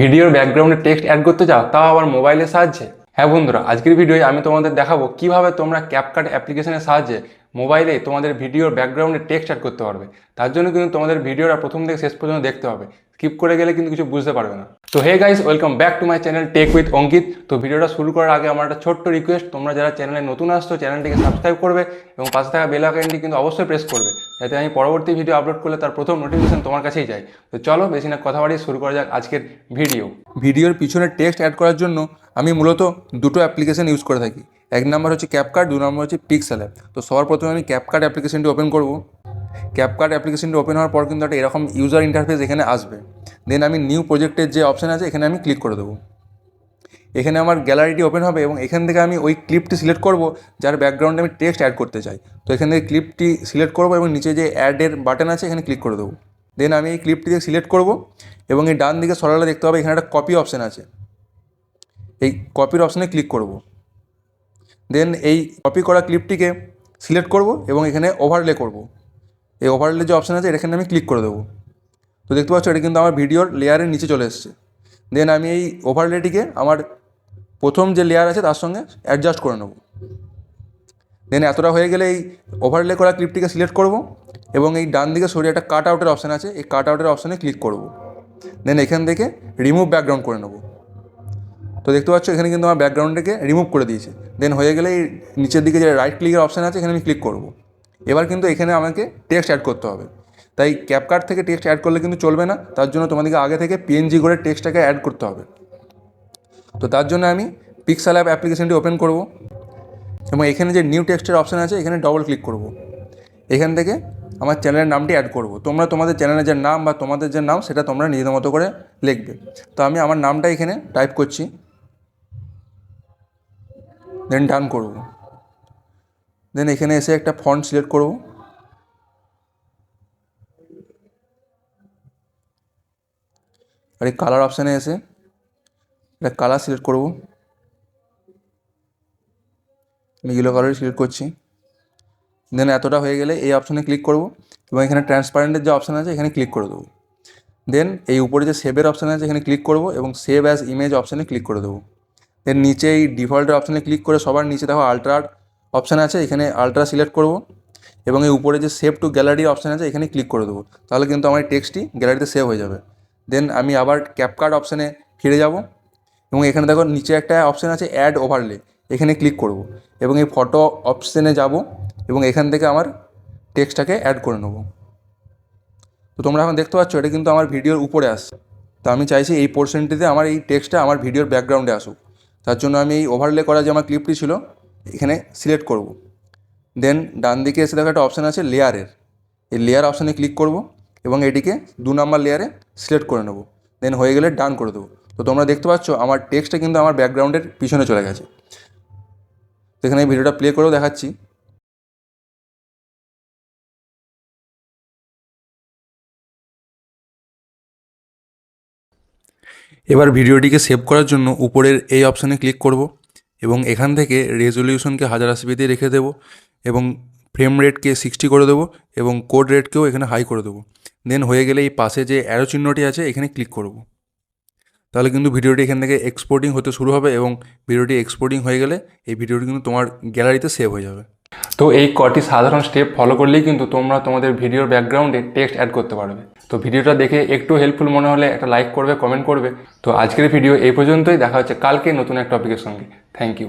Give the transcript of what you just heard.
ভিডিওর ব্যাকগ্রাউন্ডে text add করতে চাও, তাও আবার মোবাইলের সাহায্যে? হ্যাঁ বন্ধুরা, আজকের ভিডিওয়ে আমি তোমাদের দেখাবো কীভাবে তোমরা ক্যাপকাট অ্যাপ্লিকেশনের সাহায্যে মোবাইলে তোমাদের ভিডিওর ব্যাকগ্রাউন্ডে টেক্সট অ্যাড করতে পারবে। তার জন্য কিন্তু তোমাদের ভিডিওটা প্রথম থেকে শেষ পর্যন্ত দেখতে হবে। স্কিপ করে গেলে কিন্তু কিছু বুঝতে পারবে না। তো hey guys welcome back to my channel tech with Ankit তো ভিডিওটা শুরু করার আগে আমার একটা ছোট্ট রিকোয়েস্ট তোমরা যারা চ্যানেলে নতুন আসছো চ্যানেলটিকে সাবস্ক্রাইব করবে এবং পাশে থাকা বেল আইকনটি কিন্তু অবশ্যই প্রেস করবে। যাতে আমি পরবর্তী ভিডিও আপলোড করলে তার প্রথম নোটিফিকেশন তোমার কাছেই যায়। তো চলো বেশি না, কথা বাড়িয়ে শুরু করা যাক আজকের ভিডিও ভিডিওর পিছনে টেক্সট অ্যাড করার জন্য আমি মূলত দুটো অ্যাপ্লিকেশন ইউজ করে থাকি। এক নম্বর হচ্ছে ক্যাপকার্ট দু নম্বর হচ্ছে পিক্সেল অ্যাপ তো সবার প্রথমে আমি ক্যাপকার্ট অ্যাপ্লিকেশনটি ওপেন করব। ক্যাপকার্ট অ্যাপ্লিকেশনটি ওপেন হওয়ার পর কিন্তু একটা এরকম ইউজার ইন্টারফেস এখানে আসবে। দেন আমি নিউ প্রজেক্টের যে অপশান আছে, এখানে আমি ক্লিক করে দেবো। এখানে আমার গ্যালারিটি ওপেন হবে এবং এখান থেকে আমি ওই ক্লিপটি সিলেক্ট করব, যার ব্যাকগ্রাউন্ডে আমি টেক্সট অ্যাড করতে চাই। তো এখান থেকে ক্লিপটি সিলেক্ট করব এবং নিচে যে অ্যাডের বাটন আছে, এখানে ক্লিক করে দেবো। দেন আমি এই ক্লিপটিকে সিলেক্ট করব এবং এই ডান দিকে সরালে দেখতে হবে এখানে একটা কপি অপশান আছে। এই কপির অপশানে ক্লিক করব। দেন এই কপি করা ক্লিপটিকে সিলেক্ট করব এবং এখানে ওভারলে করব। এই ওভারলে যে অপশান আছে এখানে আমি ক্লিক করে দেবো। তো দেখতে পাচ্ছ, এটা কিন্তু আমার ভিডিওর লেয়ারের নিচে চলে এসেছে। দেন আমি এই ওভারলেটিকে আমার প্রথম যে লেয়ার আছে তার সঙ্গে অ্যাডজাস্ট করে নেব। দেন এতটা হয়ে গেলে এই ওভারলে করা ক্লিপটিকে সিলেক্ট করব এবং এই ডান দিকে সরিয়ে একটা কাট আউটের অপশান আছে, এই কাট আউটের অপশানে ক্লিক করব। দেন এখান থেকে রিমুভ ব্যাকগ্রাউন্ড করে নেব। তো দেখতে পাচ্ছ এখানে কিন্তু আমার ব্যাকগ্রাউন্ডটাকে রিমুভ করে দিয়েছে। দেন হয়ে গেলে এই নিচের দিকে যে রাইট ক্লিকের অপশান আছে এখানে আমি ক্লিক করব। এবার কিন্তু এখানে আমাকে টেক্সট অ্যাড করতে হবে। তাই ক্যাপকার্ট থেকে টেক্সট অ্যাড করলে কিন্তু চলবে না। তার জন্য তোমাদেরকে আগে থেকে পিএনজি করে টেক্সটটাকে অ্যাড করতে হবে। তো তার জন্য আমি পিক্সেল অ্যাপ অ্যাপ্লিকেশনটি ওপেন করব এবং এখানে যে নিউ টেক্সটের অপশান আছে, এখানে ডবল ক্লিক করব। এখান থেকে আমার চ্যানেলের নামটি অ্যাড করব। তোমরা তোমাদের চ্যানেলের যে নাম বা তোমাদের যে নাম, সেটা তোমরা নিজেদের মতো করে লিখবে। তো আমি আমার নামটা এখানে টাইপ করছি। দেন ডান করব। দেন এখানে এসে একটা ফন্ট সিলেক্ট করব। আর এই কালার অপশানে এসে একটা কালার সিলেক্ট করব। আমি ইয়েলো কালারই সিলেক্ট করছি। দেন এতটা হয়ে গেলে এই অপশানে ক্লিক করব এবং এখানে ট্রান্সপারেন্টের যে অপশান আছে এখানে ক্লিক করে দেবো। দেন এই উপরে যে সেভের অপশান আছে এখানে ক্লিক করব এবং সেভ অ্যাজ ইমেজ অপশানে ক্লিক করে দেবো। দেন নিচে এই ডিফল্টের অপশানে ক্লিক করে সবার নিচে দেখো আলট্রার অপশান আছে, এখানে আলট্রা সিলেক্ট করব এবং এই উপরে যে সেভ টু গ্যালারি অপশান আছে এখানে ক্লিক করে দেবো। তাহলে কিন্তু আমার টেক্সটটি গ্যালারিতে সেভ হয়ে যাবে। দেন আমি আবার ক্যাপকার্ড অপশানে ফিরে যাব। এবং এখানে দেখো নিচে একটা অপশান আছে অ্যাড ওভারলে এখানে ক্লিক করব এবং এই ফটো অপশানে যাব এবং এখান থেকে আমার টেক্সটটাকে অ্যাড করে নেব। তো তোমরা এখন দেখতে পাচ্ছ এটা কিন্তু আমার ভিডিওর উপরে আসছে। তো আমি চাইছি এই পোর্শনটিতে আমার এই টেক্সটটা আমার ভিডিওর ব্যাকগ্রাউন্ডে আসুক। তার জন্য আমি এই ওভারলে করা যে আমার ক্লিপটি ছিল, এখানে সিলেক্ট করব। দেন ডান দিকে এসে দেখো একটা অপশান আছে লেয়ারের এই লেয়ার অপশানে ক্লিক করব এবং এটিকে দু নম্বর লেয়ারে সিলেক্ট করে নেব। দেন হয়ে গেলে ডান করে দেবো। তো তোমরা দেখতে পাচ্ছ আমার টেক্সটটা কিন্তু আমার ব্যাকগ্রাউন্ডের পিছনে চলে গেছে। সেখানে এই ভিডিওটা প্লে করেও দেখাচ্ছি। এবার ভিডিওটিকে সেভ করার জন্য উপরের এই অপশানে ক্লিক করব এবং এখান থেকে রেজলিউশনকে হাজার আশি দিয়ে রেখে দেবো এবং ফ্রেম রেটকে সিক্সটি করে দেবো এবং কোড রেটকেও এখানে হাই করে দেবো। দেন হয়ে গেলে এই পাশে যে অ্যারো চিহ্নটি আছে, এখানে ক্লিক করব। তাহলে কিন্তু ভিডিওটি এখান থেকে এক্সপোর্টিং হতে শুরু হবে এবং ভিডিওটি এক্সপোর্টিং হয়ে গেলে এই ভিডিওটি কিন্তু তোমার গ্যালারিতে সেভ হয়ে যাবে। তো এই কটি সাধারণ স্টেপ ফলো করলেই কিন্তু তোমরা তোমাদের ভিডিওর ব্যাকগ্রাউন্ডে টেক্সট অ্যাড করতে পারবে। তো ভিডিওটা দেখে একটু হেল্পফুল মনে হলে একটা লাইক করবে কমেন্ট করবে। তো আজকের ভিডিও এই পর্যন্তই, দেখা হচ্ছে কালকে নতুন এক টপিকের সঙ্গে। Thank you